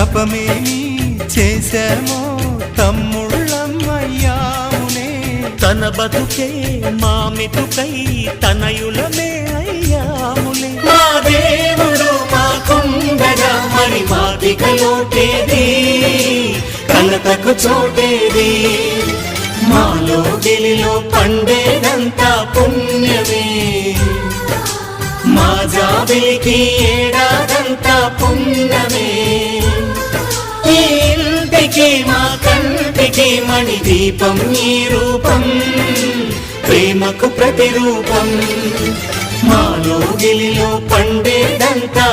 తపమేమి చేశామో తమ్ముళ్ళమ్మయ్యామునే. తన బతుకే మామితుకై తనయులమే అయ్యాములే మా దేవుడు మా కుండగా మరి మాదిక లోటేది కలతకు చోటేది మాలో గిలిలో పండేదంతా పుణ్యమే. మా జాబిలికి ఏడాదంతా కంటికి దీపం నీ రూపం ప్రేమకు ప్రతిరూపం. మాలో గిలిలో పండేదంతా